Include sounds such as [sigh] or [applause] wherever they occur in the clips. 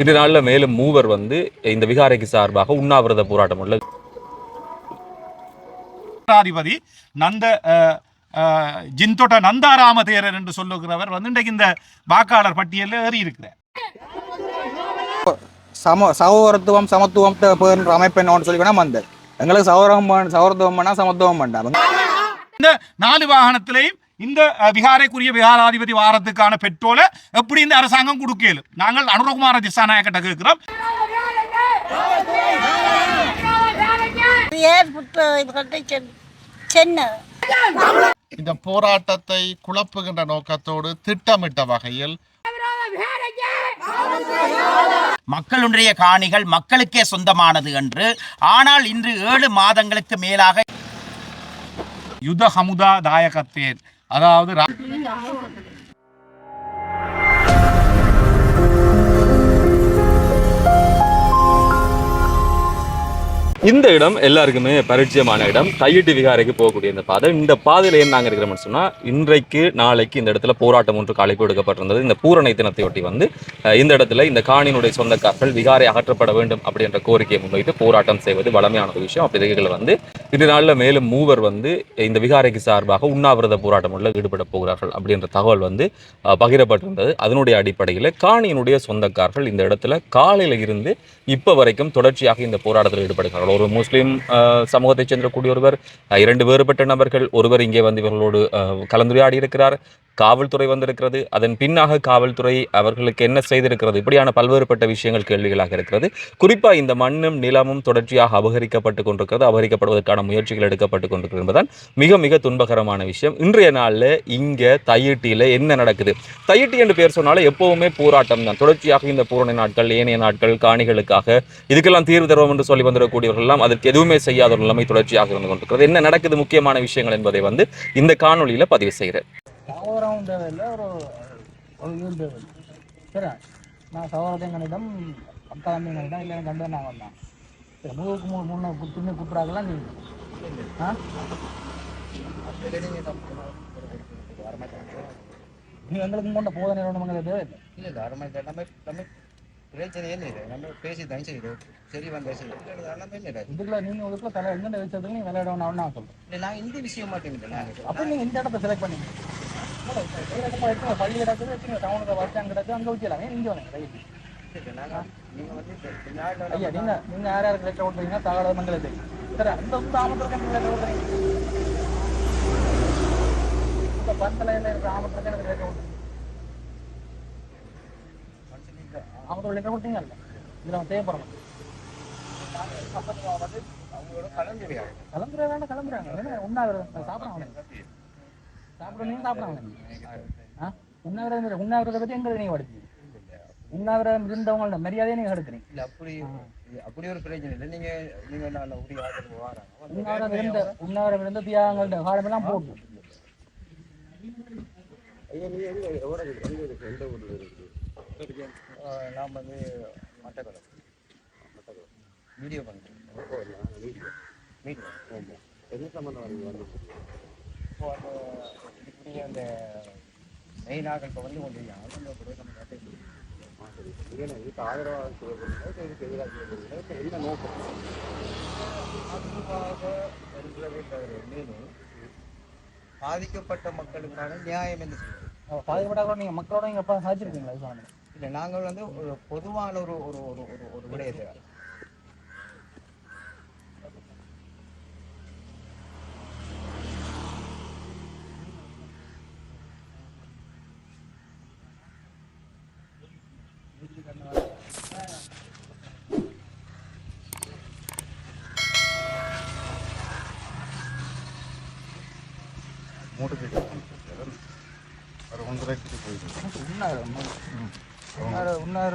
இரு நாளில் மேலும் மூவர் வந்து இந்த விகாரைக்கு சார்பாக உண்ணாவிரத போராட்டம் உள்ள ஜனாதிபதி நந்த அஹ், அஹ், ஜின்தொட நந்தாராம தேரர் என்று சொல்லுகிறவர் வந்து இன்றைக்கு இந்த வாக்காளர் பட்டியலில் ஏறி இருக்கிறார் சம சகோதரத்துவம் சமத்துவம் அமைப்பு என்னன்னு சொல்லி வேணா வந்தது எங்களுக்கு சகோதரம் சகோதரத்துவம் வேணா சமத்துவம் வேண்டாம். இந்த நாலு வாகனத்திலையும் இந்த விகாரைக்குரிய விகாராதிபதி வாரத்துக்கான பெட்ரோலை எப்படி இந்த அரசாங்கம் கொடுக்கலும் நாங்கள் அனுரகுமார திசாநாயக்கிட்ட கேட்கிறோம். இந்த போராட்டத்தை குழப்புகின்ற நோக்கத்தோடு திட்டமிட்ட வகையில் மக்களுடைய காணிகள் மக்களுக்கே சொந்தமானது என்று ஆனால் இன்று ஏழு மாதங்களுக்கு மேலாக யுத ஹமுதா தாயகத்தேர் அதாவது இந்த இடம் எல்லாருக்குமே பரிச்சயமான இடம். தையிட்டு விகாரைக்கு போகக்கூடிய இந்த பாதை. இந்த பாதையில் ஏன் நாங்கள் இருக்கிறோம்னு சொன்னால் இன்றைக்கு நாளைக்கு இந்த இடத்துல போராட்டம் ஒன்று அழைப்பு எடுக்கப்பட்டிருந்தது இந்த பூரணை தினத்தையொட்டி வந்து இந்த இடத்துல இந்த காணியினுடைய சொந்தக்காரர்கள் விகாரை அகற்றப்பட வேண்டும் அப்படின்ற கோரிக்கையை முன்வைத்து போராட்டம் செய்வது வளமையான ஒரு விஷயம். அப்படி இருக்கையில் வந்து இரு நாளில் மேலும் மூவர் வந்து இந்த விகாரைக்கு சார்பாக உண்ணாவிரத போராட்டம் உள்ள ஈடுபட போகிறார்கள் அப்படின்ற தகவல் வந்து பகிரப்பட்டிருந்தது. அதனுடைய அடிப்படையில் காணியினுடைய சொந்தக்காரர்கள் இந்த இடத்துல காலையில் இருந்து இப்போ வரைக்கும் தொடர்ச்சியாக இந்த போராட்டத்தில் ஈடுபடுகிறார்கள். ஒரு முஸ்லீம் சமூகத்தைச் சமூகத்தைச் சேர்ந்தக்கூடிய ஒருவர் இரண்டு வேறுபட்ட நபர்கள் ஒருவர் இங்கே வந்து இவர்களோடு கலந்துரையாடி இருக்கிறார் காவல்துறை வந்திருக்கிறது. அதன் பின்னாக காவல்துறை அவர்களுக்கு என்ன செய்திருக்கிறது? இப்படியான பல்வேறுபட்ட விஷயங்கள் கேள்விகளாக இருக்கிறது. குறிப்பாக இந்த மண்ணும் நிலமும் தொடர்ச்சியாக அபகரிக்கப்பட்டு கொண்டிருக்கிறது. அபகரிக்கப்படுவதற்கான முயற்சிகள் எடுக்கப்பட்டு கொண்டிருக்கிறது என்பதுதான் மிக மிக துன்பகரமான விஷயம். இன்றைய நாளில் இங்கே தையிட்டியில் என்ன நடக்குது? தையிட்டி என்று பேர் சொன்னாலே எப்போவுமே போராட்டம் தான். தொடர்ச்சியாக இந்த பூரண நாட்கள் ஏனைய நாட்கள் காணிகளுக்காக இதுக்கெல்லாம் தீர்வு தருவோம் என்று சொல்லி வந்திருக்கக்கூடியவர்கள் எல்லாம் அதற்கு எதுவுமே செய்யாத ஒரு நிலைமை தொடர்ச்சியாக இருந்து கொண்டிருக்கிறது. என்ன நடக்குது? முக்கியமான விஷயங்கள் என்பதை வந்து இந்த காணொலியில் பதிவு செய்கிறேன். సావరం దేవల్లో ஒரு யூர் தேவல் சரி நான் சகோதரங்கனிடம் அத்தாமிங்கனிடம் இல்லை எனக்கு கண்டு நான் வந்தேன் சரி முழுக்கு மூணு மூணு குத்துமே கூப்பிட்றாங்களா நீ ஆ? நீ எங்களுக்கு கொண்ட போத நிறுவனங்கள் தேவை இல்லை இல்லை இல்லை அரை மணி நம்ம நம்ம பிரச்சனை இல்லை நம்ம பேசி தான் செய்யுது சரி வந்து இதுக்குள்ள நீங்க தலை எங்க வச்சதுக்கு நீ விளையாடணும் நான் சொல்றேன் இல்லை நான் இந்த விஷயம் மாட்டேங்கிறேன் அப்போ நீங்க இந்த இடத்த செலக்ட் பண்ணீங்க. பள்ளி கிடக்குது டவுனுக்கு பஸ் ஸ்டாண்ட் கிடக்கு அங்கே வச்சிடலாம் இங்கே வரீங்க ரைட் ஐயா நீங்க நீங்க யார் யாருக்கு லெட்டர் கொடுத்தீங்கன்னா தகவல் சரி அந்த கிராமத்துக்கு லெட்டர் கொடுத்தீங்க இந்த பந்தலையில் இருக்கிற ஆமத்துக்கு எனக்கு லெட்டர் கொடுத்தீங்க ஆமத்தோட லெட்டர் கொடுத்தீங்கல்ல இதில் அவன் தேவைப்படணும் கலந்துரையாடு கிளம்புற வேண்டாம் என்ன உண்ணாவிரதம். சாப்பிட்றாங்க சாப்பிட நீங்க சாப்பிட்றாங்க ஆ? உண்ணாவிரதம் உண்ணாவிரதத்தை பற்றி எங்களுக்கு நீங்கள் படிச்சீங்க உண்ணாவிரதம் இருந்தவங்களோட மரியாதையை நீங்கள் எடுக்கிறீங்க இல்லை அப்படி இல்ல, அப்படி ஒரு பிரச்சனை இல்லை. ஆதரவு வராங்க உண்ணாவிரம் இருந்த உண்ணாவிரம் இருந்த தியாகங்களோட காலமெல்லாம் போட்டு. நாம் வந்து மட்டக்களம். வீடியோ பண்ணுறோம் மீடியா என்ன சம்மந்தம் வந்து மெயினாக இப்போ வந்து அவங்க கூட நம்ம கட்டை இதுக்கு ஆதரவாக செய்யப்படுகிறது இதுக்கு எதிராக செய்யப்படுகிறது என்ன நோக்கம்? அதிகமாக இருக்கிறதை தவிர மேலும் பாதிக்கப்பட்ட மக்களுக்கான நியாயம் என்ன செய்வது பாதிக்கப்பட்டா நீங்கள் மக்களோட நீங்கள் எப்போ சாதிச்சிருக்கீங்களா இல்லை நாங்கள் வந்து ஒரு பொதுவான ஒரு ஒரு ஒரு ஒரு ஒரு விடயத்தை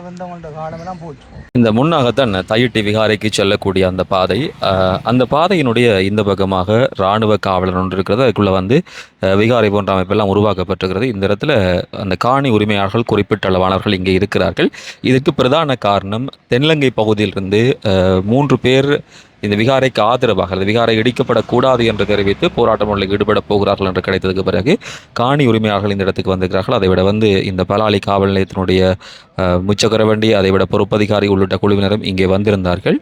வந்தவங்களோட காலமெல்லாம் போச்சு. இந்த முன்னாகத்தான் தையிட்டி விகாரைக்கு செல்லக்கூடிய அந்த பாதை அந்த பாதையினுடைய இந்த பக்கமாக இராணுவ காவலர் ஒன்று இருக்கிறது. அதுக்குள்ளே வந்து விகாரை போன்ற அமைப்பெல்லாம் உருவாக்கப்பட்டிருக்கிறது. இந்த இடத்துல அந்த காணி உரிமையாளர்கள் குறிப்பிட்ட அளவானவர்கள் இங்கே இருக்கிறார்கள். இதற்கு பிரதான காரணம் தென்னிலங்கை பகுதியிலிருந்து மூன்று பேர் இந்த விகாரைக்கு ஆதரவாக அல்லது விகாரை இடிக்கப்படக்கூடாது என்று தெரிவித்து போராட்டம் ஈடுபட போகிறார்கள் என்று கிடைத்ததுக்கு பிறகு காணி உரிமையாளர்கள் இந்த இடத்துக்கு வந்திருக்கிறார்கள். அதை விட வந்து இந்த பலாலி காவல் நிலையத்தினுடைய அஹ், முச்சக்கரவண்டி அதை விட பொறுப்பதிகாரி உள்ளிட்ட குழுவினரும் இங்கே வந்திருந்தார்கள்.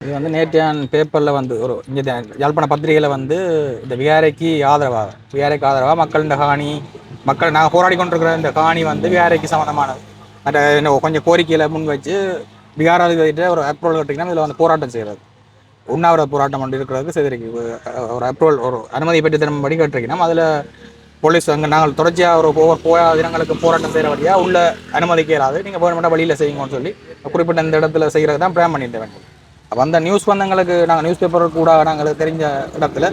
இது வந்து நேற்றையான் பேப்பரில் வந்து ஒரு இங்கே யாழ்ப்பாண பத்திரிகையில் வந்து இந்த விகாரைக்கு ஆதரவாக விகாரைக்கு ஆதரவாக மக்கள் இந்த காணி மக்கள் நாங்கள் போராடி கொண்டிருக்கிற இந்த காணி வந்து விகாரைக்கு சம்மந்தமானது அந்த என்ன கொஞ்சம் கோரிக்கையில் முன் வச்சு விகாராதிபதிட்ட ஒரு அப்ரூவல் கட்டிங்கன்னா இதில் வந்து போராட்டம் செய்கிறது உண்ணாவிரத போராட்டம் ஒன்று இருக்கிறதுக்கு செய்திருக்கு. ஒரு அப்ரூவல் ஒரு அனுமதி பெற்று தினம்படி கட்டிருக்கணும் அதில் போலீஸ் அங்கே நாங்கள் தொடர்ச்சியாக ஒரு ஒவ்வொரு போய தினங்களுக்கு போராட்டம் செய்கிற வழியாக உள்ள அனுமதிக்க இயலாது நீங்கள் கவர்மெண்ட்டாக வழியில் செய்யுங்கன்னு சொல்லி குறிப்பிட்ட இந்த இடத்துல செய்கிறது தான் பிளான் பண்ணிட்டு வேண்டும் அப்போ அந்த நியூஸ் வந்தங்களுக்கு நாங்கள் நியூஸ் பேப்பர் கூட நாங்கள் தெரிஞ்ச இடத்துல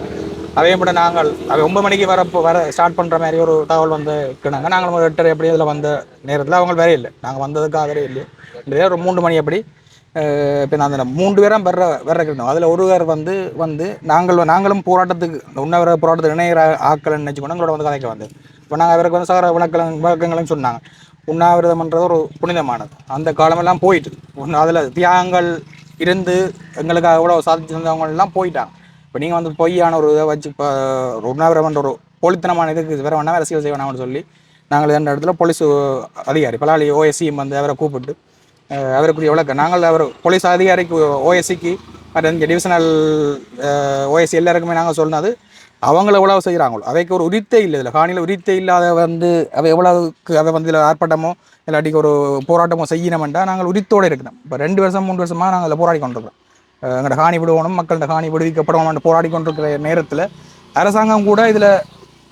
அதே கூட நாங்கள் அவை ஒன்பது மணிக்கு வர வர ஸ்டார்ட் பண்ணுற மாதிரி ஒரு தகவல் வந்து இருக்கிறாங்க நாங்கள் ஒரு எட்டரை எப்படி இதில் வந்த நேரத்தில் அவங்க வேற இல்லை. நாங்கள் வந்ததுக்காகவே இல்லை. ஒரு மூன்று மணி அப்படி இப்போ நான் அந்த மூன்று பேரும் வர்ற இருக்கணும் அதில் ஒருவர் வந்து வந்து நாங்கள் நாங்களும் போராட்டத்துக்கு உண்ணாவிர போராட்டத்துக்கு இணையிற ஆட்கள் நினச்சிக்கணும் எங்களோட வந்து கதைக்கு வந்து இப்போ நாங்கள் அவருக்கு வந்து சகர விளக்கலம் விளக்கங்களும் சொன்னாங்க. உண்ணாவிரதம்ன்றது ஒரு புனிதமானது. அந்த காலமெல்லாம் போயிட்டு ஒன்று அதில் தியாகங்கள் இருந்து எங்களுக்கு எவ்வளோ சாதிச்சு தந்தவங்க போயிட்டாங்க. இப்போ நீங்கள் வந்து பொய்யான ஒரு இதை வச்சு இப்போ உண்ணாவிரமன்ற ஒரு போலித்தனமான இதுக்கு வேற வேணா அரசியல் செய்ய வேணாம்னு சொல்லி நாங்கள் இந்த இடத்துல போலீஸ் அதிகாரி பலாலி ஓஎஸ்சியும் வந்து அவரை கூப்பிட்டு அவருக்குரிய விளக்கம் நாங்கள் அவர் போலீஸ் அதிகாரிக்கு ஓஎஸ்சிக்கு மற்ற இங்கே டிவிஷனல் ஓஎஸ்சி எல்லாருக்குமே நாங்கள் சொன்னது அவங்கள எவ்வளவு செய்கிறாங்களோ அவைக்கு ஒரு உரித்தே இல்லை இதில். காணியில் உரித்தே இல்லாத வந்து அவை எவ்வளவுக்கு அதை வந்து இதில் ஆர்ப்பாட்டமோ இல்லாட்டிக்கு ஒரு போராட்டமோ செய்யணுமெண்டா நாங்கள் உரித்தோடு இருக்கணும் இப்போ ரெண்டு வருஷம் மூணு வருஷமாக நாங்கள் இதில் போராடி கொண்டிருக்கோம் எங்களோட காணி விடுவணும் மக்கள்கிட்ட காணி விடுவிக்கப்படணும்னு போராடி கொண்டிருக்கிற நேரத்தில் அரசாங்கம் கூட இதில்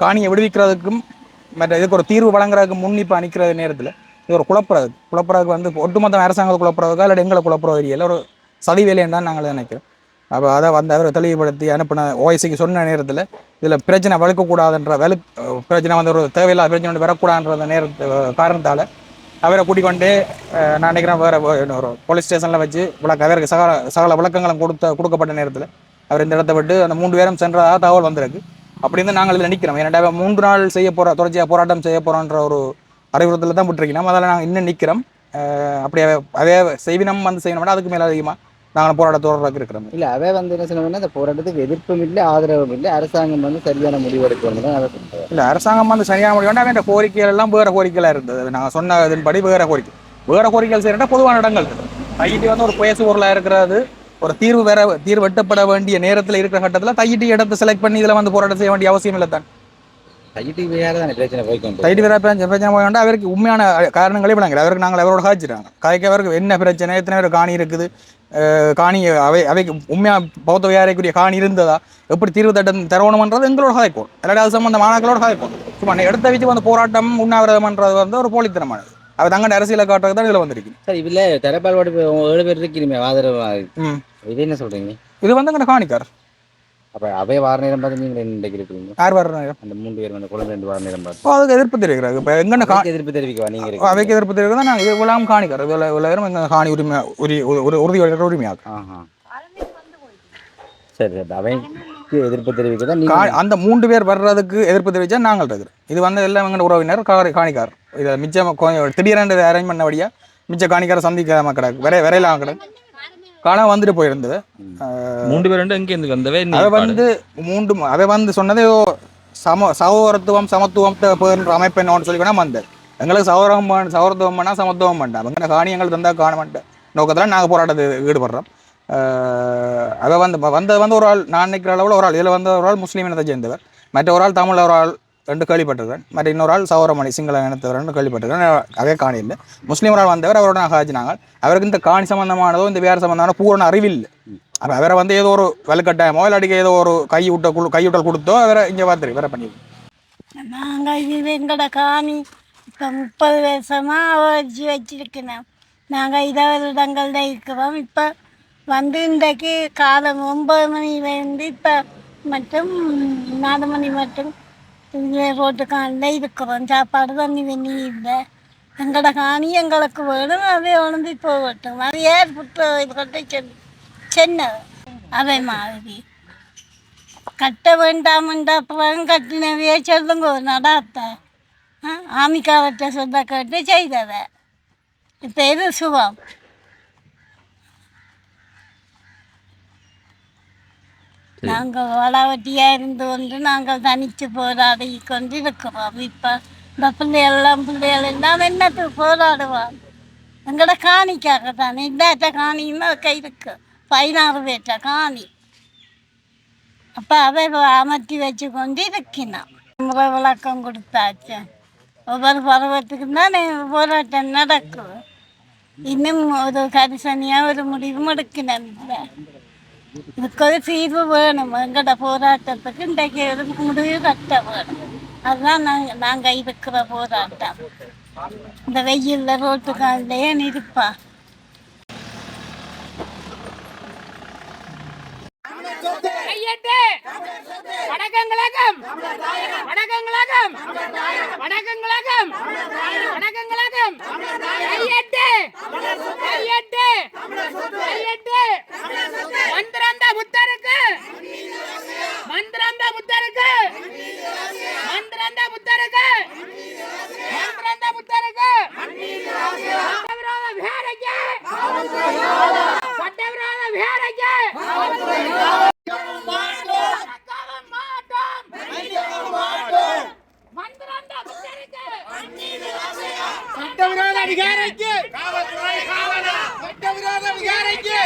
காணியை விடுவிக்கிறதுக்கும் மற்ற இதுக்கு ஒரு தீர்வு வழங்குறதுக்கு முன்னிப்பு நிற்கிற நேரத்தில் இது ஒரு குழப்புறது குழப்புறதுக்கு வந்து ஒட்டுமொத்த அரசாங்கத்தை குழப்புறதுக்கா இல்லை எங்களை குழப்புறது இல்லை ஒரு சதி வேலைன்னு தான் நாங்கள் நினைக்கிறோம். அப்போ அதை வந்து அவரை தெளிவுபடுத்தி அனுப்பின ஓஎஸ்சிக்கு சொன்ன நேரத்தில் இதில் பிரச்சனை வளர்க்கக்கூடாதுன்ற வலு பிரச்சனை வந்து ஒரு தேவையில்லாத பிரச்சனை வந்து வரக்கூடாதுன்ற நேரத்து காரணத்தால் அவரை கூட்டிக்கொண்டு நான் நினைக்கிறேன் வேறு ஒரு போலீஸ் ஸ்டேஷனில் வச்சு விளக்க அவருக்கு சகல சகல விளக்கங்களும் கொடுத்த கொடுக்கப்பட்ட நேரத்தில் அவர் இந்த இடத்த விட்டு அந்த மூன்று பேரும் சென்றதாக தகவல் வந்திருக்கு. அப்படின்னு நாங்கள் இதில் நிற்கிறோம் ஏன்னா மூன்று நாள் செய்ய போகிற தொடர்ச்சியாக போராட்டம் செய்ய போகிறோன்ற ஒரு அறிவுறுத்தலில் தான் விட்டுருக்கணும் அதில் நாங்கள் இன்னும் நிற்கிறோம் அப்படி அதே செய்வினம் வந்து செய்யணும்னா அதுக்கு மேலே அதிகமாக நாங்கள் போராட்டத்தோடு இருக்கிறோம் இல்ல அவ வந்து என்ன சொன்னா இந்த போராட்டத்துக்கு எதிர்ப்பும் இல்லை ஆதரவும் இல்லை. அரசாங்கம் வந்து சரியான முடிவு எடுக்கணும் தான் அதை. இல்லை அரசாங்கம் வந்து சரியான முடிவு வேண்டாம் வேண்டிய கோரிக்கைகள் எல்லாம் வேறு கோரிக்கைகளாக இருந்தது. நாங்கள் சொன்னதின்படி வேறு கோரிக்கை. வேறு கோரிக்கைகள் செய்யறா பொதுவான இடங்கள். தையிட்டி வந்து ஒரு பேசு பொருளாக இருக்கிறது. ஒரு தீர்வு வேற தீர்வு வெட்டப்பட வேண்டிய நேரத்தில் இருக்கிற கட்டத்தில் தையிட்டி இடத்தை செலக்ட் பண்ணி இதில் வந்து போராட்டம் செய்ய வேண்டிய அவசியம் இல்லை தான். தையிட்டு வேற பிரச்சனை போய் வேண்டாம் அவருக்கு உண்மையான காரணங்களே விளங்குது அவருக்கு நாங்கள் அவரோட காய்ச்சிட்டாங்க கதைக்கு அவருக்கு என்ன பிரச்சனை எத்தனை பேர் காணி இருக்குது? காணி அவை அவைக்கு உண்மையாக பௌத்த வியாரைக்குரிய காணி இருந்ததா? எப்படி தீர்வு தட்டம் தரணுமன்றது எங்களோட கதைப்போம் இல்லாட்டி அது சம்பந்த மாணாக்களோட கதைப்போம் சும்மா எடுத்த வச்சு வந்து போராட்டம் உண்ணாவிரதம்ன்றது வந்து ஒரு போலித்தனமானது. அது தங்கட அரசியலை காட்டுறது தான் இதில் வந்திருக்கு. சார் இதுல தரப்பால் ஏழு பேர் இருக்கிறீங்க ஆதரவு ம். இது என்ன சொல்றீங்க? இது வந்து எங்கட காணிக்கார் அப்ப அவை வார நேரம் பார்த்து நீங்க என்ன இருக்கிறீங்க யார் வர்றாங்க அந்த மூன்று பேர் அந்த குழந்தை ரெண்டு வார நேரம் பார்த்து. அதுக்கு எதிர்ப்பு தெரிவிக்கிறாங்க இப்போ எங்கன்னு கா அதுக்கு எதிர்ப்பு தெரிவிக்கவா? நீங்க இருக்கீங்க? அவைக்கு எதிர்ப்பு தெரிவிக்கிறதா நாங்கள் இது இவ்வளவு காணிக்கார் இவ்வளோ இவ்வளோ எங்கள் காணி உரிமை உரி ஒரு உறுதி உரிமையாகும் ஆஹா. சரி சரி. அவைக்கு எதிர்ப்பு தெரிவிக்க தான் கா நீங்க அந்த மூன்று பேர் வர்றதுக்கு எதிர்ப்பு தெரிவிச்சா நாங்கள் இருக்கிறோம் இது வந்து எல்லாம் எங்களோட உறவினர் காரி காணிக்கார் இதை மிச்சம் திடீரென்று அரேஞ்ச் பண்ணபடியா மிச்ச காணிக்காரை சந்திக்காம கிடக்கு. விரை விரையிலாம கிடக்கு. காலம் வந்துட்டு போயிருந்தது. மூன்று பேர் எங்கே இருந்து வந்தவே அவ வந்து மூன்று அவ வந்து சொன்னது சம சகோதரத்துவம் சமத்துவத்தை பேர்ன்ற அமைப்பு என்னன்னு சொல்லி வேணா வந்தது எங்களுக்கு சகோதரம் பண்ண- சகோதரத்துவம் பண்ணா சமத்துவம் பண்ணா அவங்க காணி எங்களுக்கு தந்தா காண மாட்டேன் நோக்கத்தில் நாங்கள் போராட்டத்தில் ஈடுபடுறோம். அவ வந்து வந்தது வந்து ஒரு ஆள் நான் நினைக்கிற அளவில் ஒரு ஆள் இதில் வந்த ஒரு ஆள் முஸ்லீம் இனத்தை சேர்ந்தவர். மற்ற ஒரு ஆள் தமிழ் ஒரு ஆள் ரெண்டு கேள்விப்பட்டிருக்கேன் மற்ற இன்னொரு ஆள் சௌரமணி சிங்கள இனத்தவர் ரெண்டு கேள்விப்பட்டிருக்கேன் அதே காணி இல்லை முஸ்லீம் ஒரு ஆள் வந்தவர் அவரோட நான் அவருக்கு இந்த காணி சம்பந்தமானதோ இந்த வேறு சம்பந்தமான பூரண அறிவில்லை. அப்போ அவரை வந்து ஏதோ ஒரு வலுக்கட்டாயமோ இல்லாட்டி ஏதோ ஒரு கையூட்ட குழு கையூட்டல் கொடுத்தோ அவரை இங்கே பார்த்துரு வேற பண்ணி நாங்கள் இது எங்களோட காணி இப்போ முப்பது வருஷமாக வச்சு வச்சிருக்கிறோம் நாங்கள் இருபது இருக்கிறோம் இப்போ வந்து இன்றைக்கு காலம் ஒன்பது வந்து இப்போ மட்டும் நாலு மணி மட்டும் இங்கே ரோட்டு இதுக்கு இருக்கிறோம் சாப்பாடு தண்ணி தண்ணி இல்லை. எங்களோட காணி எங்களுக்கு வேணும் அதே உணர்ந்து போகட்டும். அது ஏற்பட்டு புட்டு இது சென்னது அதே மாதிரி. கட்ட வேண்டாமண்டா அப்புறம் கட்டினவையே சொல்லுங்க நடாத்த. ஆமிக்காவற்ற சொந்த கேட்டு செய்தவ. இப்போ இது சுகம். நாங்கள் வளவட்டியாக இருந்து கொண்டு நாங்கள் தனித்து போராடி கொண்டு இருக்கிறோம் இப்போ இந்த பிள்ளைகள்லாம் பிள்ளைகள் எல்லாம் என்னத்துக்கு போராடுவாங்க? எங்களோட காணிக்காக தானே? இந்தாட்ட காணின்னு கை பதினாறு பேர்ட்ட காணி. அப்போ அதை அமர்த்தி வச்சு கொண்டு இருக்கினான் முறை விளக்கம் கொடுத்தாச்சு. ஒவ்வொரு பருவத்துக்கு தான் போராட்டம் நடக்கும். இன்னும் ஒரு கரிசனியாக ஒரு முடிவும் எடுக்கணும். இல்லை இதுக்கு ஒரு தீர்வு வேணும் எங்களோட போராட்டத்துக்கு இன்றைக்கு ஒரு முடிவு கட்ட வேணும் அதுதான் நாங்கள் நாங்கள் இருக்கிற போராட்டம் இந்த வெயிலில் ரோட்டு காலையே இருப்பா கையெட்டு வணக்கங்களாகம் வணக்கங்களாகம் வணக்கங்களாகம் வணக்கங்களாகம் கையெட்டு கையெட்டு கையெட்டு மந்திரந்த புத்தருக்கு மந்திரந்த புத்தருக்கு மந்திரந்த புத்தருக்கு மந்திரந்த புத்தருக்கு சட்டவிரோத விஹாரைக்கு சட்டவிரோத விஹாரைக்கு சட்டவிரோத அதிகாரிக்கு சட்டவிரோத அதிகாரிக்கு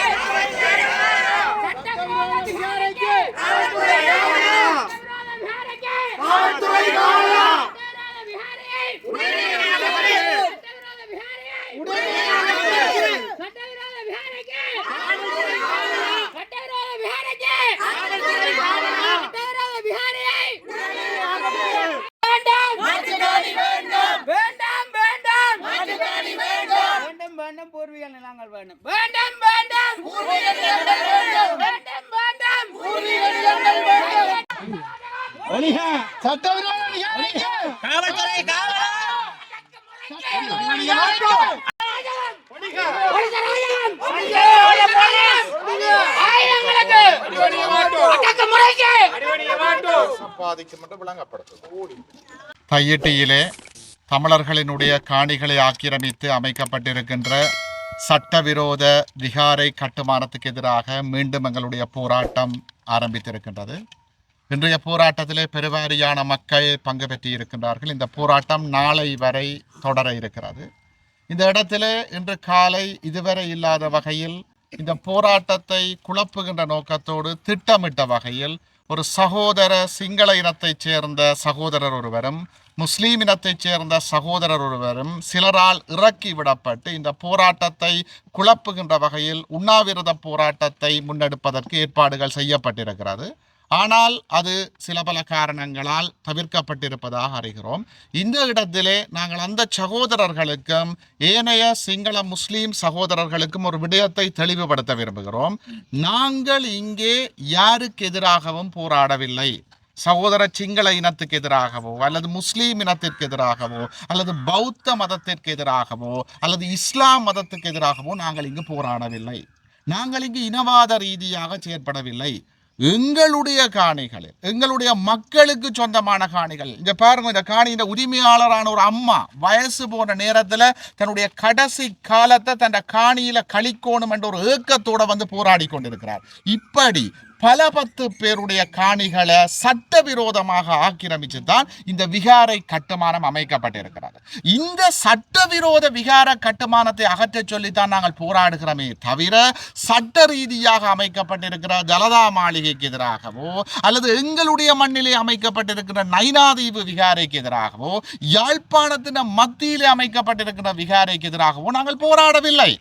சட்டவிரோத அதிகாரிக்கு சட்டவிரோத விஹாரைக்கு சட்டவிரோத விஹாரைக்கு சட்டவிரோத விஹாரியை வேண்டாம் வேண்டாம் வேண்டாம் வேண்டும் வேண்டும் நிலங்கள் வேண்டும். வேண்டும் வேண்டும். வேண்டும் வேண்டும். காவல்துறை காவலா தையிட்டியிலே தமிழர்களினுடைய காணிகளை ஆக்கிரமித்து அமைக்கப்பட்டிருக்கின்ற சட்டவிரோத விகாரை கட்டுமானத்துக்கு எதிராக மீண்டும் எங்களுடைய போராட்டம் ஆரம்பித்திருக்கின்றது. இன்றைய போராட்டத்திலே பெருவாரியான மக்கள் பங்கு பெற்று இருக்கின்றார்கள் இந்த போராட்டம் நாளை வரை தொடர இருக்கிறது. இந்த இடத்துல இன்று காலை இதுவரை இல்லாத வகையில் இந்த போராட்டத்தை குழப்புகின்ற நோக்கத்தோடு திட்டமிட்ட வகையில் ஒரு சகோதர சிங்கள இனத்தைச் சேர்ந்த சகோதரர் ஒருவரும் முஸ்லீம் இனத்தைச் சேர்ந்த சகோதரர் ஒருவரும் சிலரால் இறக்கி விடப்பட்டு இந்த போராட்டத்தை குழப்புகின்ற வகையில் உண்ணாவிரத போராட்டத்தை முன்னெடுப்பதற்கு ஏற்பாடுகள் செய்யப்பட்டிருக்கிறது. ஆனால் அது சில பல காரணங்களால் தவிர்க்கப்பட்டிருப்பதாக அறிகிறோம். இந்த இடத்திலே நாங்கள் அந்த சகோதரர்களுக்கும் ஏனைய சிங்கள முஸ்லீம் சகோதரர்களுக்கும் ஒரு விடயத்தை தெளிவுபடுத்த விரும்புகிறோம். நாங்கள் இங்கே யாருக்கு எதிராகவும் போராடவில்லை? சகோதர சிங்கள இனத்துக்கு எதிராகவோ அல்லது முஸ்லீம் இனத்திற்கு எதிராகவோ அல்லது பௌத்த மதத்திற்கு எதிராகவோ அல்லது இஸ்லாம் மதத்துக்கு எதிராகவோ நாங்கள் இங்கு போராடவில்லை. நாங்கள் இங்கு இனவாத ரீதியாக செயற்படவில்லை. எங்களுடைய காணிகளில் எங்களுடைய மக்களுக்கு சொந்தமான காணிகள் இங்க பாருங்க இந்த காணியின் உரிமையாளரான ஒரு அம்மா வயசு போன நேரத்துல தன்னுடைய கடைசி காலத்தை தன் காணியில கழிக்கணும் என்ற ஒரு ஏக்கத்தோட வந்து போராடி கொண்டிருக்கிறார். இப்படி பல பத்து பேருடைய காணிகளை சட்டவிரோதமாக ஆக்கிரமித்து தான் இந்த விகாரை கட்டுமானம் அமைக்கப்பட்டிருக்கிறது. இந்த சட்டவிரோத விகார கட்டுமானத்தை அகற்றச் சொல்லித்தான் நாங்கள் போராடுகிறோமே தவிர சட்ட ரீதியாக அமைக்கப்பட்டிருக்கிற ஜலதா மாளிகைக்கு எதிராகவோ அல்லது எங்களுடைய மண்ணிலே அமைக்கப்பட்டிருக்கிற நைனாதீவு விகாரைக்கு எதிராகவோ யாழ்ப்பாணத்தின் மத்தியிலே அமைக்கப்பட்டிருக்கிற விகாரைக்கு எதிராகவோ நாங்கள் போராடவில்லை.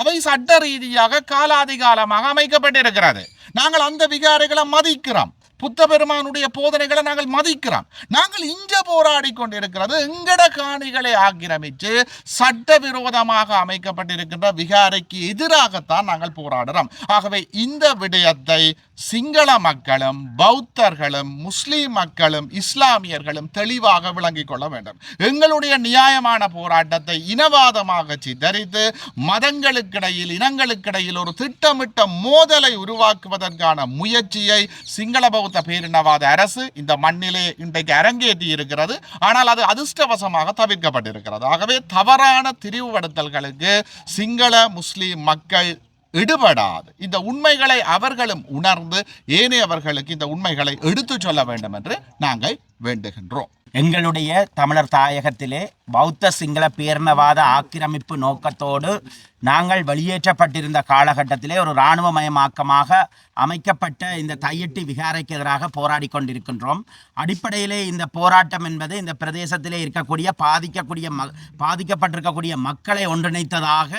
அவை சட்ட ரீதியாக காலாதிகாலமாக அமைக்கப்பட்டிருக்கிறது. நாங்கள் அந்த விகாரைகளை மதிக்கிறோம். புத்த பெருமானுடைய போதனைகளை நாங்கள் மதிக்கிறோம். நாங்கள் இங்க போராடி கொண்டிருக்கிறது எங்கட காணிகளை ஆக்கிரமித்து சட்டவிரோதமாக அமைக்கப்பட்டிருக்கின்ற விகாரைக்கு எதிராகத்தான் நாங்கள் போராடுறோம். ஆகவே இந்த விடயத்தை சிங்கள மக்களும் பௌத்தர்களும் முஸ்லீம் மக்களும் இஸ்லாமியர்களும் தெளிவாக விளங்கிக் கொள்ள வேண்டும். எங்களுடைய நியாயமான போராட்டத்தை இனவாதமாக சித்தரித்து மதங்களுக்கிடையில் இனங்களுக்கிடையில் ஒரு திட்டமிட்ட மோதலை உருவாக்குவதற்கான முயற்சியை சிங்கள பௌத்த மூத்த பேரினவாத அரசு இந்த மண்ணிலே இன்றைக்கு அரங்கேற்றி இருக்கிறது. ஆனால் அது அதிர்ஷ்டவசமாக தவிர்க்கப்பட்டிருக்கிறது. ஆகவே தவறான திரிவுபடுத்தல்களுக்கு சிங்கள முஸ்லீம் மக்கள் ஈடுபடாது இந்த உண்மைகளை அவர்களும் உணர்ந்து ஏனையவர்களுக்கு இந்த உண்மைகளை எடுத்துச் சொல்ல வேண்டும் என்று நாங்கள் வேண்டுகின்றோம். எங்களுடைய தமிழர் தாயகத்திலே பௌத்த சிங்கள பேரினவாத ஆக்கிரமிப்பு நோக்கத்தோடு நாங்கள் வெளியேற்றப்பட்டிருந்த காலகட்டத்திலே ஒரு இராணுவமயமாக்கமாக அமைக்கப்பட்ட இந்த தையட்டி விகாரைக்கு எதிராக போராடி கொண்டிருக்கின்றோம். அடிப்படையிலே இந்த போராட்டம் என்பது இந்த பிரதேசத்திலே இருக்கக்கூடிய பாதிக்கக்கூடிய ம பாதிக்கப்பட்டிருக்கக்கூடிய மக்களை ஒன்றிணைத்ததாக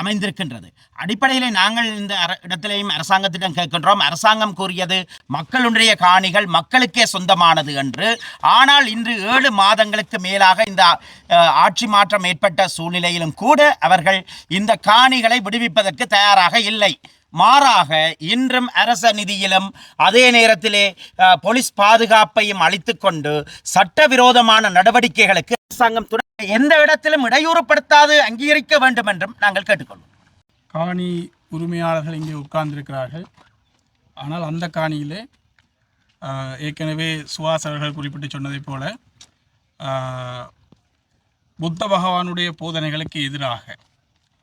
அமைந்திருக்கின்றது. அடிப்படையிலே நாங்கள் இந்த அர இடத்திலேயும் அரசாங்கத்திடம் கேட்கின்றோம். அரசாங்கம் கூறியது மக்களுடைய காணிகள் மக்களுக்கே சொந்தமானது என்று. ஆனால் இன்று ஏழு மாதங்களுக்கு மேலாக இந்த ஆட்சி மாற்றம் ஏற்பட்ட சூழ்நிலையிலும் கூட அவர்கள் இந்த காணிகளை விடுவிப்பதற்கு தயாராக இல்லை. மாறாக இன்றும் அரச நிதியிலும் அதே நேரத்திலே போலீஸ் பாதுகாப்பையும் அளித்துக்கொண்டு சட்டவிரோதமான நடவடிக்கைகளுக்கு அரசாங்கம் எந்த இடத்திலும் இடையூறுப்படுத்தாது அங்கீகரிக்க வேண்டும் என்றும் நாங்கள் கேட்டுக்கொள்வோம். காணி உரிமையாளர்கள் இங்கே உட்கார்ந்திருக்கிறார்கள். ஆனால் அந்த காணியிலே ஏற்கனவே சுவாஸ் அவர்கள் குறிப்பிட்டு சொன்னதைப் போல புத்த பகவானுடைய போதனைகளுக்கு எதிராக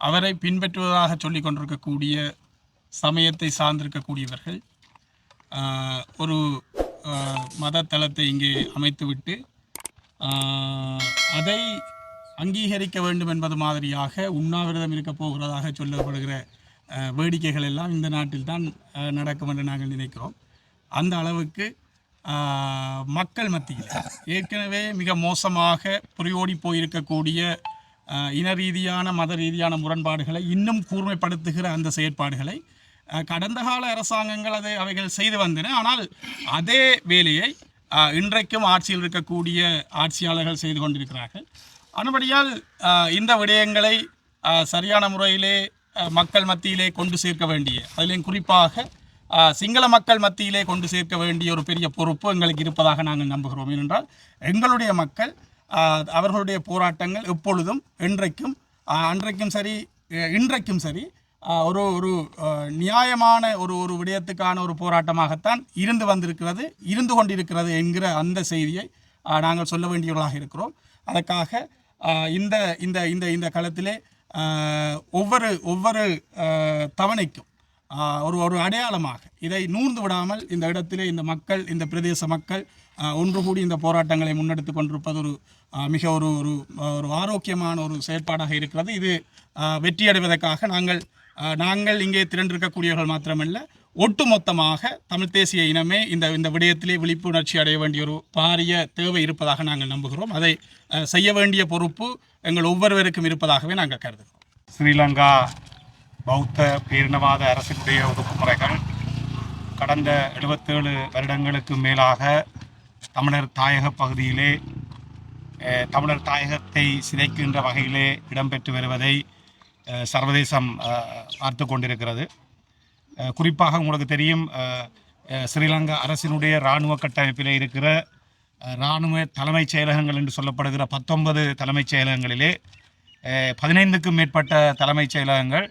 அவரை பின்பற்றுவதாக சொல்லிக் கொண்டிருக்கக்கூடிய சமயத்தை சார்ந்திருக்கக்கூடியவர்கள் ஒரு மத தளத்தை இங்கே அமைத்துவிட்டு அதை அங்கீகரிக்க வேண்டும் என்பது மாதிரியாக உண்ணாவிரதம் இருக்க போகிறதாக சொல்லப்படுகிற வேடிக்கைகள் எல்லாம் இந்த நாட்டில் தான் நடக்கும் என்று நாங்கள் நினைக்கிறோம். அந்த அளவுக்கு மக்கள் மத்தியில் ஏற்கனவே மிக மோசமாக புரியோடி போயிருக்கக்கூடிய இன ரீதியான மத ரீதியான முரண்பாடுகளை இன்னும் கூர்மைப்படுத்துகிற அந்த செயற்பாடுகளை கடந்த கால அரசாங்கங்கள் அதை அவைகள் செய்து வந்தன. ஆனால் அதே வேலையை இன்றைக்கும் ஆட்சியில் இருக்கக்கூடிய ஆட்சியாளர்கள் செய்து கொண்டிருக்கிறார்கள். ஆனபடியால் இந்த விடயங்களை சரியான முறையிலே மக்கள் மத்தியிலே கொண்டு சேர்க்க வேண்டிய அதிலும் குறிப்பாக சிங்கள மக்கள் மத்தியிலே கொண்டு சேர்க்க வேண்டிய ஒரு பெரிய பொறுப்பு எங்களுக்கு இருப்பதாக நாங்கள் நம்புகிறோம். ஏனென்றால் எங்களுடைய மக்கள் அவர்களுடைய போராட்டங்கள் எப்பொழுதும் என்றைக்கும் அன்றைக்கும் சரி இன்றைக்கும் சரி ஒரு ஒரு நியாயமான ஒரு ஒரு விடயத்துக்கான ஒரு போராட்டமாகத்தான் இருந்து வந்திருக்கிறது இருந்து கொண்டிருக்கிறது என்கிற அந்த செய்தியை நாங்கள் சொல்ல வேண்டியவர்களாக இருக்கிறோம். அதற்காக இந்த இந்த இந்த இந்த களத்திலே ஒவ்வொரு ஒவ்வொரு தவணைக்கும் ஒரு ஒரு அடையாளமாக இதை நூர்ந்து விடாமல் இந்த இடத்திலே இந்த மக்கள் இந்த பிரதேச மக்கள் ஒன்று கூடி இந்த போராட்டங்களை முன்னெடுத்து கொண்டிருப்பது ஒரு மிக ஒரு ஒரு ஒரு ஆரோக்கியமான ஒரு செயற்பாடாக இருக்கிறது. இது வெற்றியடைவதற்காக நாங்கள் நாங்கள் இங்கே திரண்டிருக்கக்கூடியவர்கள் மாத்திரமல்ல ஒட்டுமொத்தமாக தமிழ் தேசிய இனமே இந்த இந்த விடயத்திலே விழிப்புணர்ச்சி அடைய வேண்டிய ஒரு பாரிய தேவை இருப்பதாக நாங்கள் நம்புகிறோம். அதை செய்ய வேண்டிய பொறுப்பு எங்கள் ஒவ்வொருவருக்கும் இருப்பதாகவே நாங்கள் கருதுகிறோம். ஸ்ரீலங்கா பௌத்த பேரினவாத அரசினுடைய ஒடுக்குமுறைகள் கடந்த எழுபத்தேழு வருடங்களுக்கு மேலாக தமிழர் தாயக பகுதியிலே தமிழர் தாயகத்தை சிதைக்கின்ற வகையிலே இடம்பெற்று வருவதை சர்வதேசம் பார்த்து கொண்டிருக்கிறது. குறிப்பாக உங்களுக்கு தெரியும் ஸ்ரீலங்கா அரசினுடைய இராணுவ கட்டமைப்பில் இருக்கிற இராணுவ தலைமைச் செயலகங்கள் என்று சொல்லப்படுகிற பத்தொன்பது தலைமைச் செயலகங்களிலே பதினைந்துக்கும் மேற்பட்ட தலைமைச் செயலகங்கள்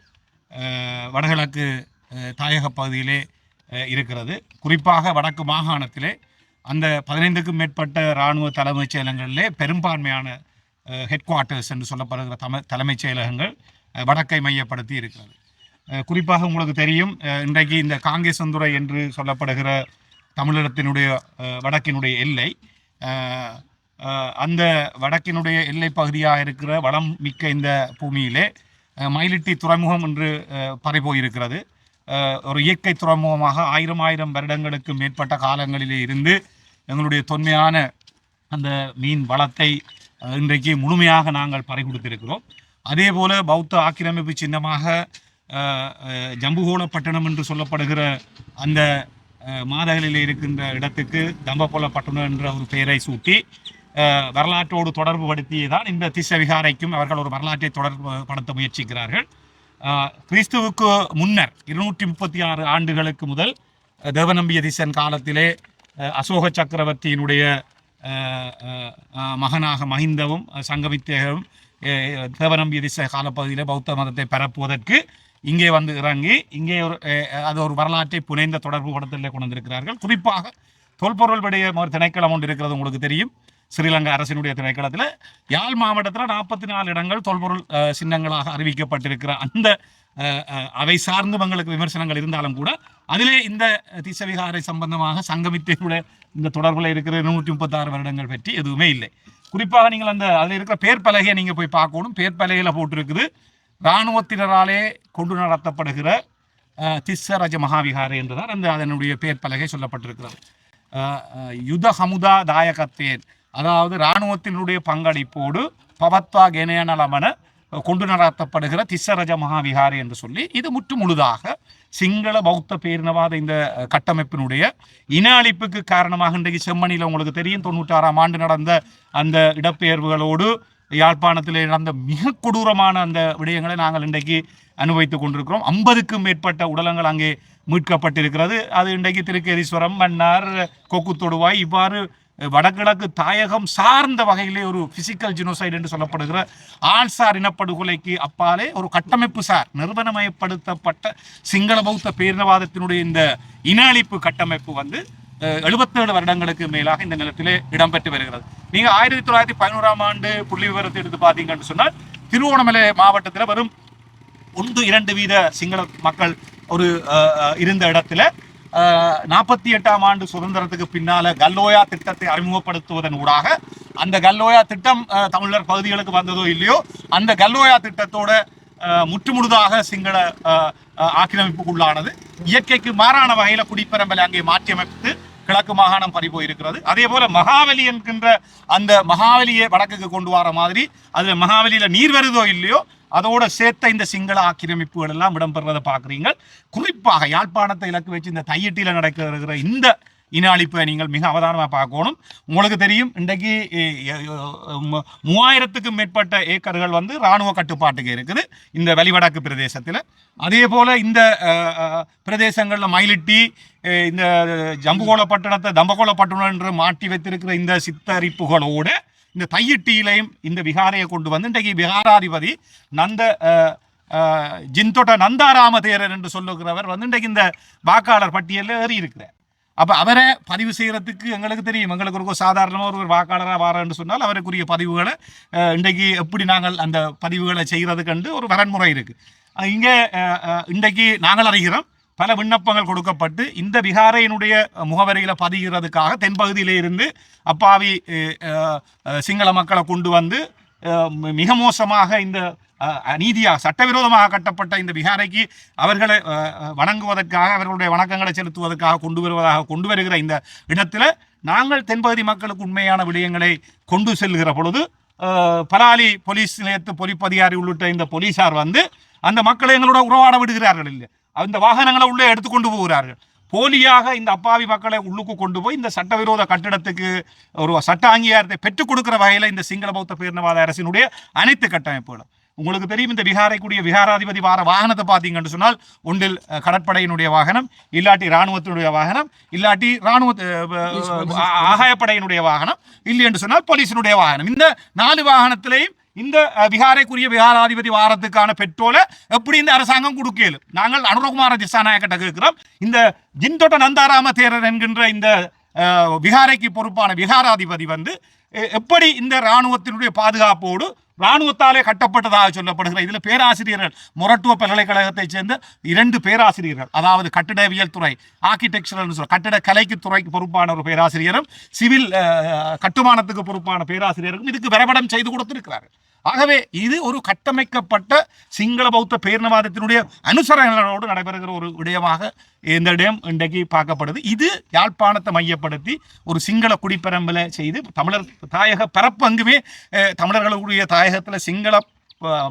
வடகிழக்கு தாயக பகுதியிலே இருக்கிறது. குறிப்பாக வடக்கு மாகாணத்திலே அந்த பதினைந்துக்கும் மேற்பட்ட இராணுவ தலைமைச் செயலகங்களிலே பெரும்பான்மையான ஹெட் குவார்ட்டர்ஸ் என்று சொல்லப்படுகிற தம தலைமைச் செயலகங்கள் வடக்கை மையப்படுத்தி இருக்கிறது. குறிப்பாக உங்களுக்கு தெரியும் இன்றைக்கு இந்த காங்கேசந்துறை என்று சொல்லப்படுகிற தமிழகத்தினுடைய வடக்கினுடைய எல்லை அந்த வடக்கினுடைய எல்லை பகுதியாக இருக்கிற வளம் மிக்க இந்த பூமியிலே மயிலிட்டி துறைமுகம் என்று அஹ், பறிபோயிருக்கிறது ஒரு இயற்கை துறைமுகமாக ஆயிரம் ஆயிரம் வருடங்களுக்கு மேற்பட்ட காலங்களிலே இருந்து எங்களுடைய தொன்மையான அந்த மீன் வளத்தை இன்றைக்கு முழுமையாக நாங்கள் பறி கொடுத்திருக்கிறோம் அதே போல பௌத்த ஆக்கிரமிப்பு சின்னமாக ஜம்புகோளப்பட்டணம் என்று சொல்லப்படுகிற அந்த மாதகளில் இருக்கின்ற இடத்துக்கு தம்பபொலப்பட்டினம் என்ற ஒரு பெயரை சூட்டி வரலாற்றோடு தொடர்பு படுத்தியதான் இந்த திசவிகாரைக்கும் அவர்கள் ஒரு வரலாற்றை தொடர்பு படுத்த முயற்சிக்கிறார்கள். கிறிஸ்துவுக்கு முன்னர் இருநூற்றி முப்பத்தி ஆறு ஆண்டுகளுக்கு முதல் தேவநம்பிய திசன் காலத்திலே அசோக சக்கரவர்த்தியினுடைய மகனாக மஹிந்தவும் சங்கமித்தேகவும் அஹ், தேவநம்பிய திசை காலப்பகுதியில் பௌத்த மதத்தை பரப்புவதற்கு இங்கே வந்து இறங்கி இங்கே ஒரு அது ஒரு வரலாற்றை புனைந்த தொடர்பு படத்தில் கொண்டு வந்திருக்கிறார்கள். குறிப்பாக தொல்பொருள் விடயம் ஒரு திணைக்களம் ஒன்று இருக்கிறது உங்களுக்கு தெரியும். ஸ்ரீலங்கா அரசினுடைய திணைக்களத்தில். யாழ் மாவட்டத்தில் நாற்பத்தி நாலு இடங்கள் தொல்பொருள் சின்னங்களாக அறிவிக்கப்பட்டிருக்கிற அந்த அவை சார்ந்து எங்களுக்கு விமர்சனங்கள் இருந்தாலும் கூட அதிலே இந்த திசவிகாரை சம்பந்தமாக சங்கமித்தேனுடைய இந்த தொடர்பில் இருக்கிற நூற்றி முப்பத்தாறு வருடங்கள் பற்றி எதுவுமே இல்லை. குறிப்பாக நீங்கள் அந்த அதில் இருக்கிற பேர் பலகையை நீங்கள் போய் பார்க்கணும். பேர் பலகையில் போட்டிருக்குது. இராணுவத்தினராலே கொண்டு நடத்தப்படுகிற அஹ், திஸ்ஸரஜ மகாவிகாரை என்றுதான் அந்த அதனுடைய பேர் பலகை சொல்லப்பட்டிருக்கிறது. யுத ஹமுதா தாயகத்தேன். அதாவது இராணுவத்தினுடைய பங்களிப்போடு பவத்வா கெனேனலமன கொண்டு நடத்தப்படுகிற திஸ்ஸரஜ மகாவிகாரை என்று சொல்லி இது முற்று முழுதாக சிங்கள பௌத்த பேரினவாத இந்த கட்டமைப்பினுடைய இன அழிப்புக்கு காரணமாக இன்றைக்கு செம்மணியில் உங்களுக்கு தெரியும் தொண்ணூற்றாறாம் ஆண்டு நடந்த அந்த இடப்பெயர்வுகளோடு யாழ்ப்பாணத்தில் நடந்த மிக கொடூரமான அந்த விடயங்களை நாங்கள் இன்றைக்கு அனுபவித்துக் கொண்டிருக்கிறோம். ஐம்பதுக்கும் மேற்பட்ட உடலங்கள் அங்கே மீட்கப்பட்டிருக்கிறது. அது இன்றைக்கு திருக்கேதீஸ்வரம் மன்னார் கொக்கு தொடுவாய் இவ்வாறு வடகிழக்கு தாயகம் சார்ந்த வகையிலே ஒரு பிசிக்கல் ஜினோசைடு என்று சொல்லப்படுகிற ஆள்சார் இனப்படுகொலைக்கு அப்பாலே ஒரு கட்டமைப்பு சார் நிறுவனமயப்படுத்தப்பட்ட சிங்கள பௌத்த பேரினவாதத்தினுடைய இந்த இன அழிப்பு கட்டமைப்பு வந்து எழுபத்தேழு வருடங்களுக்கு மேலாக இந்த நிலத்திலே இடம்பெற்று வருகிறது. நீங்கள் ஆயிரத்தி தொள்ளாயிரத்தி பதினோராம் ஆண்டு புள்ளி விவரத்தை எடுத்து பார்த்தீங்கன்னு சொன்னால் திருவோணமலை மாவட்டத்தில் வரும் ஒன்று இரண்டு வீத சிங்கள மக்கள் ஒரு இருந்த இடத்துல நாற்பத்தி எட்டாம் ஆண்டு சுதந்திரத்துக்கு பின்னால கல்லோயா திட்டத்தை அறிமுகப்படுத்துவதன் ஊடாக அந்த கல்லோயா திட்டம் தமிழர் பகுதிகளுக்கு வந்ததோ இல்லையோ அந்த கல்லோயா திட்டத்தோட முற்றுமுழுதாக சிங்கள ஆக்கிரமிப்புக்குள்ளானது. இயற்கைக்கு மாறான வகையில குடிப்பெரம்பலை அங்கே மாற்றியமைத்து கிழக்கு மாகாணம் பறிபோயிருக்கிறது. அதே போல மகாவலி என்கின்ற அந்த மகாவலியை வடக்குக்கு கொண்டு வர மாதிரி அதுல மகாவலியில நீர் வருதோ இல்லையோ அதோட சேர்த்த இந்த சிங்கள ஆக்கிரமிப்புகள் எல்லாம் இடம்பெறுவதை பார்க்குறீங்க. குறிப்பாக யாழ்ப்பாணத்தை இலக்கு வச்சு இந்த தையிட்டியில் நடக்கிற இந்த இன அழிப்பை நீங்கள் மிக அவதானமாக பார்க்கணும். உங்களுக்கு தெரியும் இன்றைக்கு மூவாயிரத்துக்கும் மேற்பட்ட ஏக்கர்கள் வந்து இராணுவ கட்டுப்பாட்டுக்கு இருக்குது இந்த வெளிவடக்கு பிரதேசத்தில். அதே போல் இந்த பிரதேசங்களில் மயிலிட்டி இந்த ஜம்புகோள பட்டணத்தை பட்டணம் என்று மாட்டி வைத்திருக்கிற இந்த சித்தரிப்புகளோடு இந்த தையிட்டியிலையும் இந்த விகாரையை கொண்டு வந்து இன்றைக்கு விகாராதிபதி நந்த அஹ், நந்தாராம தேரர் என்று சொல்லுகிறவர் வந்து இன்றைக்கு இந்த வாக்காளர் பட்டியலில் ஏறி இருக்கிறார் அப்போ அவரை பதிவு செய்கிறதுக்கு எங்களுக்கு தெரியும். எங்களுக்கு ஒரு சாதாரணமாக ஒரு வாக்காளராக வாரன்னு சொன்னால் அவருக்குரிய பதிவுகளை இன்றைக்கு எப்படி நாங்கள் அந்த பதிவுகளை செய்கிறது கண்டு ஒரு வரன்முறை இருக்குது இங்கே இன்றைக்கு நாங்கள் அறிகிறோம். பல விண்ணப்பங்கள் கொடுக்கப்பட்டு இந்த விகாரையினுடைய முகவரியில் பதிகிறதுக்காக தென்பகுதியிலே இருந்து அப்பாவி சிங்கள மக்களை கொண்டு வந்து மிக மோசமாக இந்த அநீதியாக சட்டவிரோதமாக கட்டப்பட்ட இந்த விகாரைக்கு அவர்களை வணங்குவதற்காக அவர்களுடைய வணக்கங்களை செலுத்துவதற்காக கொண்டு வருவதாக கொண்டு வருகிற இந்த இடத்துல நாங்கள் தென்பகுதி மக்களுக்கு உண்மையான விடயங்களை கொண்டு செல்கிற பொழுது பலாலி போலீஸ் நிலையத்து பொலிப்பதிகாரி உள்ளிட்ட இந்த போலீஸார் வந்து அந்த மக்களை எங்களோட உறவாட விடுகிறார்கள் இல்லை அந்த வாகனங்களை உள்ளே எடுத்துக்கொண்டு போகிறார்கள். போலியாக இந்த அப்பாவி மக்களை உள்ளுக்கு கொண்டு போய் இந்த சட்டவிரோத கட்டிடத்துக்கு ஒரு சட்ட அங்கீகாரத்தை பெற்றுக் கொடுக்கிற வகையில் இந்த சிங்கள பௌத்த பேரினவாத அரசினுடைய அனைத்து கட்டமைப்புகளும். உங்களுக்கு தெரியும் இந்த விகாரைக்குரிய விகாராதிபதி வார வாகனத்தை பார்த்தீங்கன்னு சொன்னால் ஒன்றில் கடற்படையினுடைய வாகனம் இல்லாட்டி இராணுவத்தினுடைய வாகனம் இல்லாட்டி இராணுவ ஆகாயப்படையினுடைய வாகனம் இல்லை என்று சொன்னால் போலீசினுடைய வாகனம். இந்த நாலு வாகனத்திலையும் இந்த அஹ், விகாரைக்குரிய விகாராதிபதி வாரத்துக்கான பெட்ரோலை எப்படி இந்த அரசாங்கம் கொடுக்கல? நாங்கள் அனுரகுமார திசாநாயக்கிட்ட கேட்கிறோம். இந்த ஜின்தொட்ட நந்தாராம தேரர் என்கின்ற இந்த அஹ், விகாரைக்கு பொறுப்பான விகாராதிபதி வந்து எப்படி இந்த இராணுவத்தினுடைய பாதுகாப்போடு இராணுவத்தாலே கட்டப்பட்டதாக சொல்லப்படுகிற இதில் பேராசிரியர்கள் மொரட்டுவ பல்கலைக்கழகத்தைச் சேர்ந்த இரண்டு பேராசிரியர்கள். அதாவது கட்டிடவியல் துறை ஆர்கிடெக்சரல் சொல்ல கட்டிட கலைக்கு துறைக்கு பொறுப்பான ஒரு பேராசிரியரும் சிவில் கட்டுமானத்துக்கு பொறுப்பான பேராசிரியருக்கும் இதுக்கு வரைபடம் செய்து கொடுத்திருக்கிறார்கள். ஆகவே இது ஒரு கட்டமைக்கப்பட்ட சிங்கள பௌத்த பேரினவாதத்தினுடைய அனுசரணைகளோடு நடைபெறுகிற ஒரு விடயமாக இந்த இடம் இன்றைக்கு பார்க்கப்படுது. இது யாழ்ப்பாணத்தை மையப்படுத்தி ஒரு சிங்கள குடிப்பெரம்பலை செய்து தமிழர் தாயக பரப்பு அங்குமே தமிழர்களுடைய தாயகத்தில் சிங்கள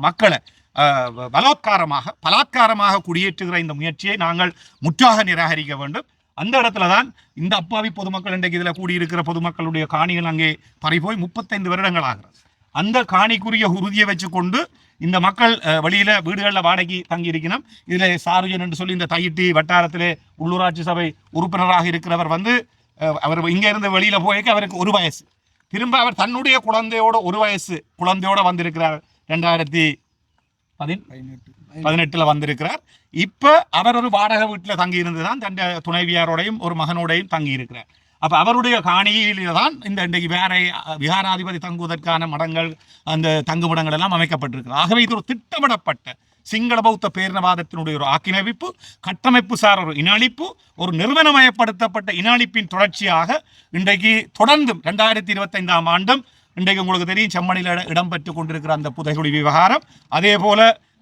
மக்களை அஹ், பலாத்காரமாக பலாத்காரமாக குடியேற்றுகிற இந்த முயற்சியை நாங்கள் முற்றாக நிராகரிக்க வேண்டும். அந்த இடத்துல தான் இந்த அப்பாவி பொதுமக்கள் இன்றைக்கு இதில் கூடியிருக்கிற பொதுமக்களுடைய காணிகள் அங்கே பறிபோய் முப்பத்தைந்து வருடங்கள் ஆகிறது. அந்த காணிக்குரிய உறுதியை வச்சுக்கொண்டு இந்த மக்கள் வெளியில் வீடுகளில் வாடகை தங்கி இருக்கணும் இதில் சாருஜன் என்று சொல்லி இந்த தையிட்டி வட்டாரத்திலே உள்ளூராட்சி சபை உறுப்பினராக இருக்கிறவர் வந்து அவர் இங்கே இருந்து வெளியில் போயிருக்க அவருக்கு ஒரு வயசு. திரும்ப அவர் தன்னுடைய குழந்தையோட ஒரு வயசு குழந்தையோட வந்திருக்கிறார். ரெண்டாயிரத்தி பதின் பதினெட்டில் வந்திருக்கிறார். இப்போ அவர் ஒரு வாடகை வீட்டில் தங்கி இருந்து தான் தன் துணைவியாரோடையும் ஒரு மகனோடையும் தங்கி இருக்கிறார் அப்போ அவருடைய காணியிலே தான் இந்த இன்றைக்கு வேற விகாராதிபதி தங்குவதற்கான மடங்கள் அந்த தங்குமிடங்கள் எல்லாம் அமைக்கப்பட்டிருக்கிறது. ஆகவே இது ஒரு திட்டமிடப்பட்ட சிங்கள பௌத்த பேரினவாதத்தினுடைய ஒரு ஆக்கிரமிப்பு கட்டமைப்பு சார் ஒரு இனஅழிப்பு ஒரு நிறுவனமயப்படுத்தப்பட்ட இனஅழிப்பின் தொடர்ச்சியாக இன்றைக்கு தொடர்ந்தும் ரெண்டாயிரத்தி இருபத்தைந்தாம் ஆண்டும் இன்றைக்கு உங்களுக்கு தெரியும் செம்மணியில் இடம்பெற்று கொண்டிருக்கிற அந்த புதைகுடி விவகாரம். அதே போல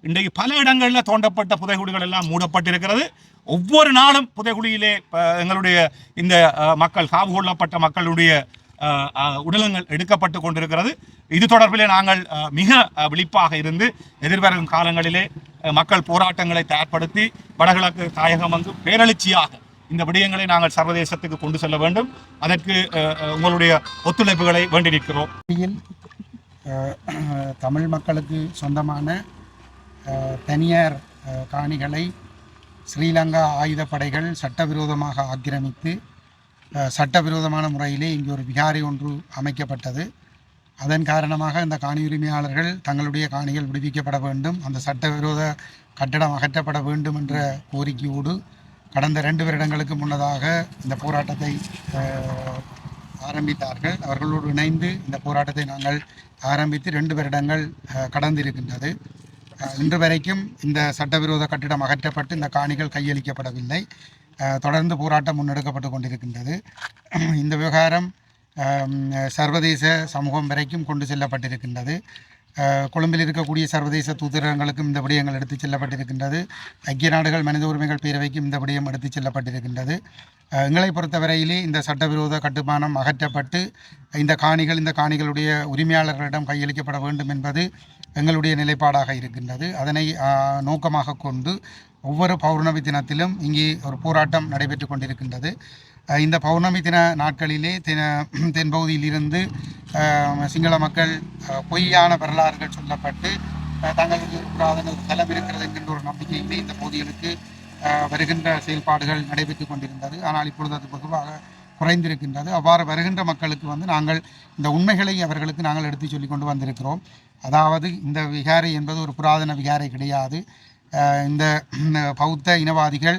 இன்றைக்கு பல இடங்களில் தோண்டப்பட்ட புதைகுழிகள் எல்லாம் மூடப்பட்டிருக்கிறது. ஒவ்வொரு நாளும் புதைகுழியிலே எங்களுடைய இந்த மக்கள் காவு கொள்ளப்பட்ட மக்களுடைய உடலங்கள் எடுக்கப்பட்டு கொண்டிருக்கிறது. இது தொடர்பிலே நாங்கள் மிக விழிப்பாக இருந்து எதிர்வரும் காலங்களிலே மக்கள் போராட்டங்களை தயார்படுத்தி வடகிழக்கு தாயகம் வந்து பேரெழுச்சியாக இந்த விடயங்களை நாங்கள் சர்வதேசத்துக்கு கொண்டு செல்ல வேண்டும். அதற்கு உங்களுடைய ஒத்துழைப்புகளை வேண்டி நிற்கிறோம். தமிழ் மக்களுக்கு சொந்தமான தனியார் காணிகளை ஸ்ரீலங்கா ஆயுதப்படைகள் சட்டவிரோதமாக ஆக்கிரமித்து சட்டவிரோதமான முறையிலே இங்கு ஒரு விகாரி ஒன்று அமைக்கப்பட்டது. அதன் காரணமாக இந்த காணி உரிமையாளர்கள் தங்களுடைய காணிகள் விடுவிக்கப்பட வேண்டும் அந்த சட்டவிரோத கட்டடம் அகற்றப்பட வேண்டும் என்ற கோரிக்கையோடு கடந்த ரெண்டு வருடங்களுக்கு முன்னதாக இந்த போராட்டத்தை ஆரம்பித்தார்கள். அவர்களோடு இணைந்து இந்த போராட்டத்தை நாங்கள் ஆரம்பித்து ரெண்டு வருடங்கள் கடந்திருக்கின்றது. இன்று வரைக்கும் இந்த சட்டவிரோத கட்டிடம் அகற்றப்பட்டு இந்த காணிகள் கையளிக்கப்படவில்லை. தொடர்ந்து போராட்டம் முன்னெடுக்கப்பட்டு கொண்டிருக்கின்றது. [clears throat] இந்த விவகாரம் சர்வதேச சமூகம் வரைக்கும் கொண்டு செல்லப்பட்டிருக்கின்றது. கொழும்பில் இருக்கக்கூடிய சர்வதேச தூதரகங்களுக்கும் இந்த விடயங்கள் எடுத்துச் செல்லப்பட்டிருக்கின்றது. ஐக்கிய நாடுகள் மனித உரிமைகள் பேரவைக்கும் இந்த விடயம் எடுத்துச் செல்லப்பட்டிருக்கின்றது. எங்களை பொறுத்தவரையிலே இந்த சட்டவிரோத கட்டுமானம் அகற்றப்பட்டு இந்த காணிகள் இந்த காணிகளுடைய உரிமையாளர்களிடம் கையளிக்கப்பட வேண்டும் என்பது எங்களுடைய நிலைப்பாடாக இருக்கின்றது. அதனை நோக்கமாக கொண்டு ஒவ்வொரு பௌர்ணமி தினத்திலும் இங்கே ஒரு போராட்டம் நடைபெற்று கொண்டிருக்கின்றது. இந்த பௌர்ணமி தின நாட்களிலே தென தென்பகுதியிலிருந்து சிங்கள மக்கள் பொய்யான வரலாறுகள் சொல்லப்பட்டு தங்களுக்கு ஒரு புராதன தலம் இருக்கிறது என்கின்ற ஒரு நம்பிக்கையிலே இந்த பகுதிகளுக்கு வருகின்ற செயல்பாடுகள் நடைபெற்று கொண்டிருந்தது. ஆனால் இப்பொழுது அது பொதுவாக குறைந்திருக்கின்றது. அவ்வாறு வருகின்ற மக்களுக்கு வந்து நாங்கள் இந்த உண்மைகளை அவர்களுக்கு நாங்கள் எடுத்து சொல்லி கொண்டு வந்திருக்கிறோம். அதாவது இந்த விகாரை என்பது ஒரு புராதன விகாரை கிடையாது. இந்த பௌத்த இனவாதிகள்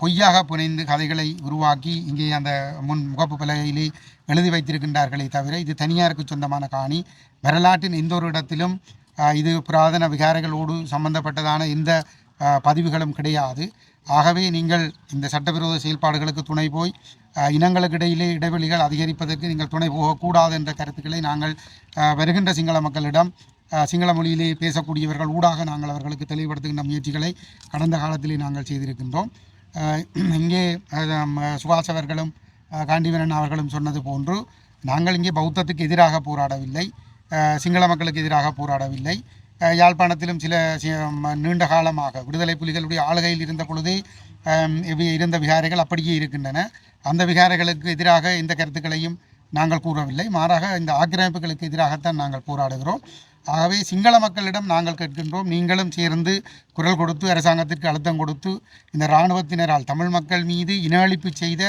பொய்யாக புனைந்து கதைகளை உருவாக்கி இங்கே அந்த முன் முகப்பு பலகையிலே எழுதி வைத்திருக்கின்றார்களே தவிர இது தனியாருக்கு சொந்தமான காணி. வரலாற்றின் எந்த ஒரு இடத்திலும் இது புராதன விகாரைகளோடு சம்பந்தப்பட்டதான எந்த பதிவுகளும் கிடையாது. ஆகவே நீங்கள் இந்த சட்டவிரோத செயல்பாடுகளுக்கு துணை போய் இனங்களுக்கு இடையிலே இடைவெளிகள் அதிகரிப்பதற்கு நீங்கள் துணை போகக்கூடாது என்ற கருத்துக்களை நாங்கள் வருகின்ற சிங்கள மக்களிடம் சிங்கள மொழியிலே பேசக்கூடியவர்கள் ஊடாக நாங்கள் அவர்களுக்கு தெளிவுபடுத்துகின்ற முயற்சிகளை கடந்த காலத்திலே நாங்கள் செய்திருக்கின்றோம். இங்கே ம- சுபாஷ் அவர்களும் காண்டிவனன் அவர்களும் சொன்னது போன்று நாங்கள் இங்கே பௌத்தத்துக்கு எதிராக போராடவில்லை. சிங்கள மக்களுக்கு எதிராக போராடவில்லை. யாழ்ப்பாணத்திலும் சில நீண்ட காலமாக விடுதலை புலிகளுடைய ஆளுகையில் இருந்த பொழுதே இருந்த விகாரைகள் அப்படியே இருக்கின்றன. அந்த விகாரைகளுக்கு எதிராக எந்த கருத்துக்களையும் நாங்கள் கூறவில்லை. மாறாக இந்த ஆக்கிரமிப்புகளுக்கு எதிராகத்தான் நாங்கள் போராடுகிறோம். ஆகவே சிங்கள மக்களிடம் நாங்கள் கேட்கின்றோம் நீங்களும் சேர்ந்து குரல் கொடுத்து அரசாங்கத்திற்கு அழுத்தம் கொடுத்து இந்த இராணுவத்தினரால் தமிழ் மக்கள் மீது இன அழிப்பு செய்த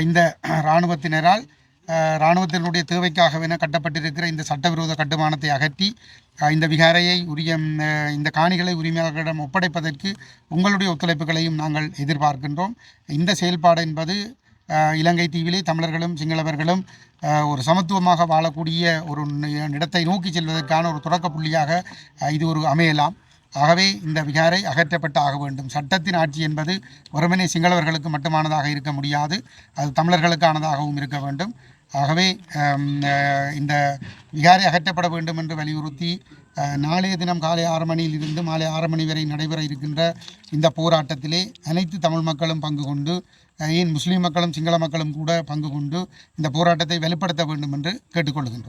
இந்த இராணுவத்தினரால் இராணுவத்தினுடைய தேவைக்காகவென கட்டப்பட்டிருக்கிற இந்த சட்டவிரோத கட்டுமானத்தை அகற்றி இந்த விகாரையை உரிய இந்த காணிகளை உரிமையாளர்களிடம் ஒப்படைப்பதற்கு உங்களுடைய ஒத்துழைப்புகளையும் நாங்கள் எதிர்பார்க்கின்றோம். இந்த செயல்பாடு என்பது இலங்கை தீவிலே தமிழர்களும் சிங்களவர்களும் ஒரு சமத்துவமாக வாழக்கூடிய ஒரு இடத்தை நோக்கி செல்வதற்கான ஒரு தொடக்க புள்ளியாக இது ஒரு அமையலாம். ஆகவே இந்த விகாரை அகற்றப்பட்டு ஆக வேண்டும். சட்டத்தின் ஆட்சி என்பது வறுமனை சிங்களவர்களுக்கு மட்டுமானதாக இருக்க முடியாது. அது தமிழர்களுக்கானதாகவும் இருக்க வேண்டும். ஆகவே இந்த விகாரை அகற்றப்பட வேண்டும் என்று வலியுறுத்தி நாளைய தினம் காலை ஆறு மணியிலிருந்து மாலை ஆறு மணி வரை நடைபெற இருக்கின்ற இந்த போராட்டத்திலே அனைத்து தமிழ் மக்களும் பங்கு கொண்டு ஏன் முஸ்லீம் மக்களும் சிங்கள மக்களும் கூட பங்கு கொண்டு இந்த போராட்டத்தை வலுப்படுத்த வேண்டும் என்று கேட்டுக்கொள்கின்றோம்.